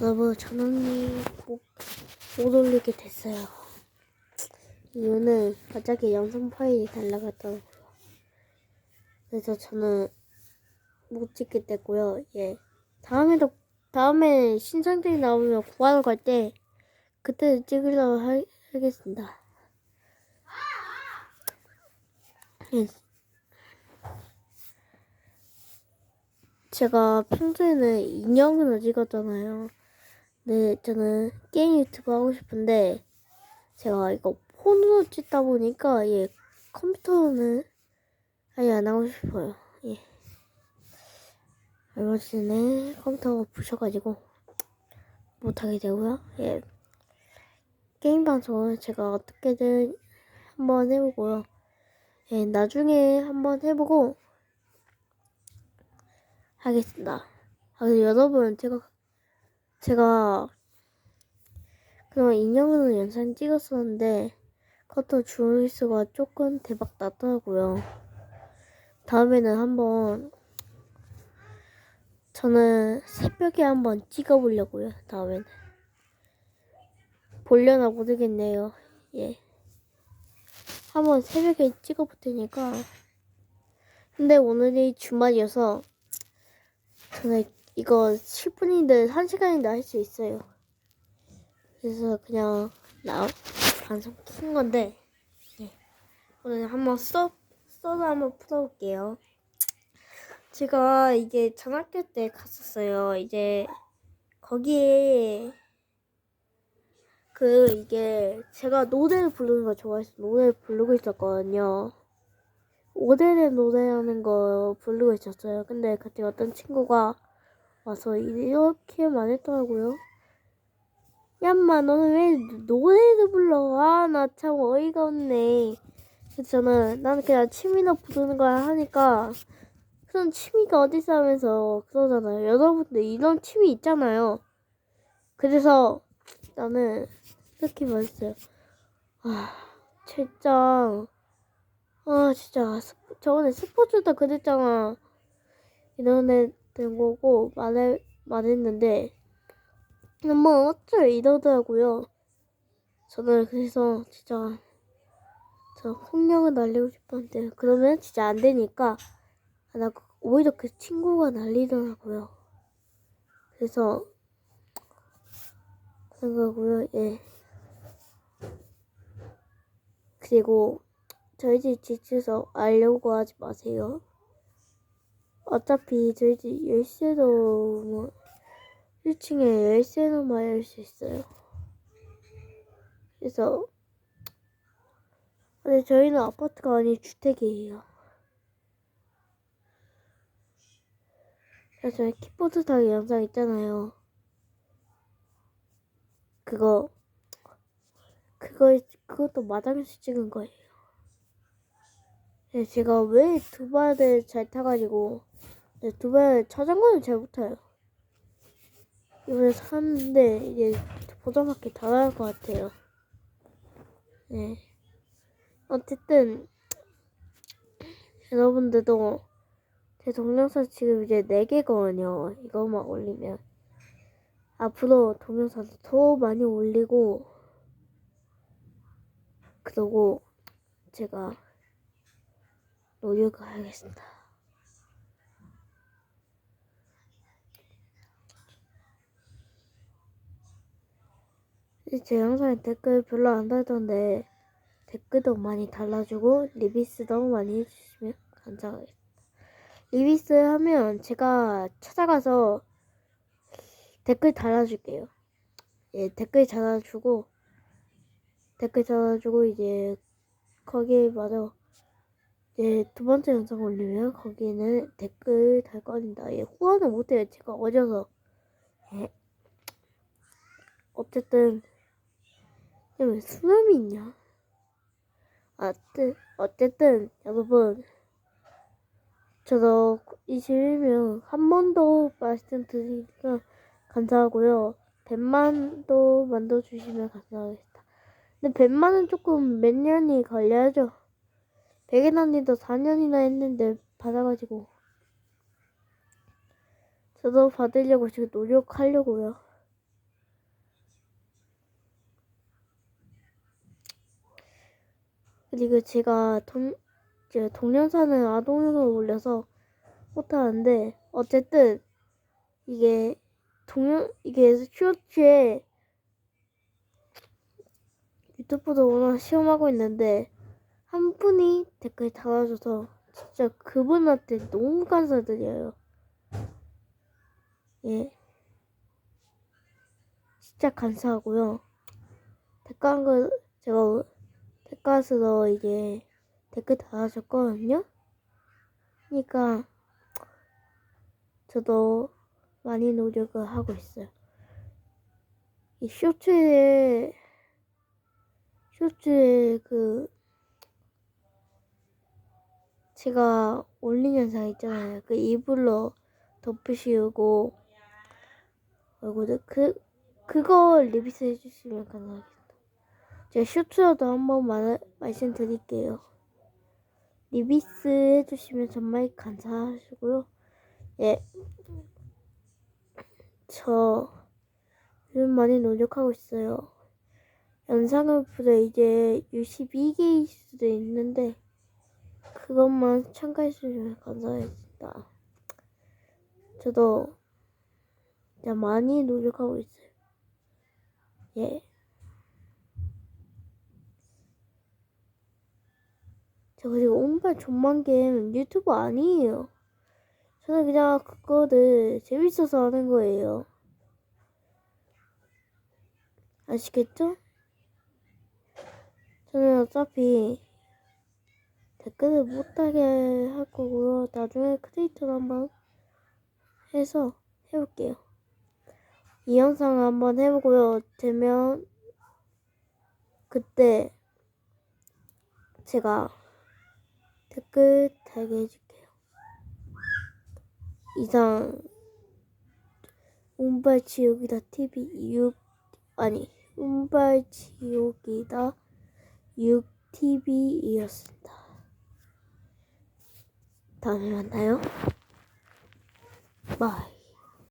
여러분 전원이 못, 못 올리게 됐어요. 이유는 갑자기 영상 파일이 날라갔더라고요. 그래서 저는 못 찍게 됐고요. 예. 다음에도 다음에 신상들이 나오면 구하러 갈 때 그때 찍으려고 하, 하겠습니다. 예. 제가 평소에는 인형을 찍었잖아요. 네, 저는 게임 유튜브 하고 싶은데 제가 이거 폰으로 찍다 보니까 예 컴퓨터는 아예 안 하고 싶어요. 예. 얼마 전에 컴퓨터가 부셔가지고 못하게 되고요. 예. 게임 방송은 제가 어떻게든 한번 해보고요. 예, 나중에 한번 해보고 하겠습니다. 아, 여러분, 제가, 제가, 그동안 인형으로 영상 찍었었는데, 그것도 조회수가 조금 대박 났더라고요. 다음에는 한번, 저는 새벽에 한번 찍어보려고요, 다음에는. 보려나 모르겠네요, 예. 한번 새벽에 찍어볼 테니까. 근데 오늘이 주말이어서, 저는 이거 10분인데 1시간인데 할 수 있어요. 그래서 그냥 나 방송 킨 건데 네. 오늘 한번 써 써서 한번 풀어볼게요. 제가 이제 전학교 때 갔었어요. 이제 거기에 그 이게 제가 노래를 부르는 거 좋아해서 노래를 부르고 있었거든요. 오데레 노래하는 거 부르고 있었어요. 근데 그때 어떤 친구가 와서 이렇게 말했더라고요. 얌마 너는 왜 노래를 불러? 아나 참 어이가 없네. 그래서 저는 나는 그냥 취미로 부르는 거야 하니까 그런 취미가 어딨어 하면서 그러잖아요. 여러분들 이런 취미 있잖아요. 그래서 나는 이렇게 말했어요. 아 진짜 아 진짜 저번에 스포츠도 그랬잖아 이런 애된 거고 말해 말했는데 뭐 어쩔 이러더라고요. 저는 그래서 진짜 저 폭력을 날리고 싶었는데 그러면 진짜 안 되니까 아, 나 오히려 그 친구가 날리더라고요. 그래서 그런 거고요. 예. 그리고 저희 집 지쳐서 알려고 하지 마세요. 어차피 저희 집 열쇠도 뭐 1층에 열쇠로만 열 수 있어요. 그래서 근데 저희는 아파트가 아닌 주택이에요. 그래서 저희 키보드 타기 영상 있잖아요. 그거 그거 그것도 마당에서 찍은 거예요. 네, 제가 왜 두 발을 잘 타가지고 네, 두발 자전거는 잘못 타요. 이번에 샀는데 이제 보자마자 다 나을 것 같아요. 네. 어쨌든 여러분들도 제 동영상 지금 이제 4개거든요. 이거만 올리면 앞으로 동영상 더 많이 올리고 그러고 제가 노력을 하겠습니다. 제 영상에 댓글 별로 안 달던데 댓글도 많이 달라주고 리비스도 많이 해주시면 감사하겠습니다. 리비스 하면 제가 찾아가서 댓글 달아줄게요. 예, 댓글 달아주고 댓글 달아주고 이제 거기에 맞아 예, 두 번째 영상 올리면 거기에는 댓글 달 겁니다. 예, 후원을 못해요. 제가 어려서. 예. 어쨌든, 왜 수염이 있냐? 아, 뜨, 어쨌든, 여러분. 저도 21명 한번더 말씀드리니까 감사하고요. 100만도 만들어주시면 감사하겠습니다. 근데 100만은 조금 몇 년이 걸려야죠. 백인 언니도 4년이나 했는데 받아가지고 저도 받으려고 지금 노력하려고요. 그리고 제가 동, 제 동영상을 아동용으로 올려서 못하는데 어쨌든 이게 동영 이게 쇼츠에 유튜브도 오늘 시험하고 있는데 한 분이 댓글 달아줘서 진짜 그분한테 너무 감사드려요. 예. 진짜 감사하고요. 댓글 거 제가 댓글에서 이제 댓글 달아줬거든요. 그러니까 저도 많이 노력을 하고 있어요. 이 쇼츠에 쇼츠에 그 제가 올린 영상 있잖아요. 그 이불로 덮으시고 얼굴을 그 그거 리뷰스 해주시면 감사하겠습니다. 제가 쇼츠로도 한번 말, 말씀드릴게요. 리뷰스 해주시면 정말 감사하시고요. 예, 저 요즘 많이 노력하고 있어요. 영상을 보다 이제 62개일 수도 있는데 그것만 참가해 주시면 감사하겠습니다. 저도 진짜 많이 노력하고 있어요. 예. 그리고 온발 게임 유튜브 아니에요. 저는 그냥 그거를 재밌어서 하는 거예요. 아시겠죠? 저는 어차피 댓글을 못하게 할 거고요. 나중에 크리에이터로 한번 해서 해볼게요. 이 영상 한번 해보고요. 되면 그때 제가 달게 해줄게요. 이상 운발 지옥이다 TV 6 아니 운발 지옥이다 6 TV이었습니다. 다음에 만나요. 바이.